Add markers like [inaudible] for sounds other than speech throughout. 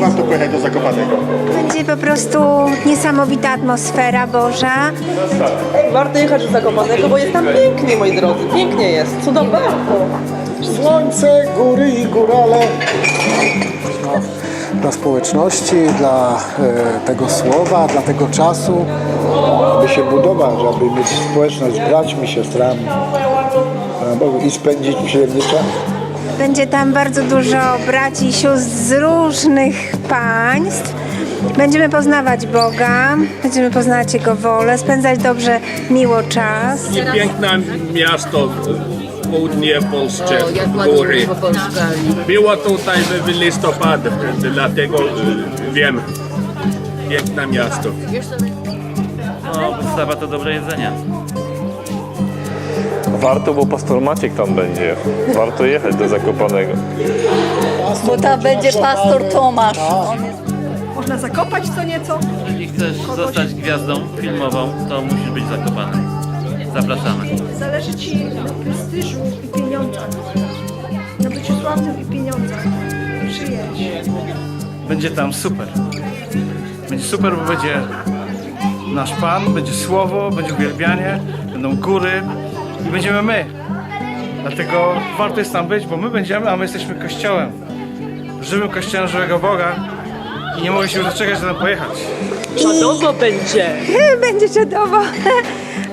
warto pojechać do Zakopanego? Będzie po prostu niesamowita atmosfera Boża. Warto jechać do Zakopanego, bo jest tam pięknie, moi drodzy. Pięknie jest, cudownie. Słońce, góry i górale. dla społeczności, dla e, tego słowa, dla tego czasu. aby się budować, aby mieć społeczność z braćmi, siostrami Pana Bogu, i spędzić przyjemny czas. Będzie tam bardzo dużo braci i sióstr z różnych państw. Będziemy poznawać Boga, będziemy poznawać Jego wolę, spędzać dobrze, miło czas. I piękne miasto w południe Polsce, góry. Było tutaj w, listopadzie, dlatego y, wiem. Piękne miasto. No, podstawa to dobre jedzenie. Warto, bo pastor Maciek tam będzie. Warto jechać do Zakopanego. Bo tam będzie pastor Tomasz. Można zakopać co nieco. Jeżeli chcesz zostać gwiazdą filmową, to musisz być zakopany. Zapraszamy. Zależy ci na prestiżu i pieniądzach. Na byciu sławnym i pieniądzach. Przyjedź. Będzie tam super. Będzie super, bo będzie nasz Pan, będzie słowo, będzie uwielbianie, będą góry i będziemy my. Dlatego warto jest tam być, bo my będziemy, a my jesteśmy Kościołem. Żywym Kościołem żywego Boga i nie mogę się już doczekać, żeby tam pojechać. Czadowo będzie. [laughs] Będzie czadowo.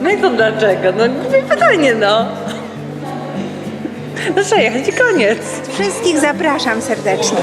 No i to dlaczego? No nie pytanie, no. No trzeba jechać i koniec. Wszystkich zapraszam serdecznie.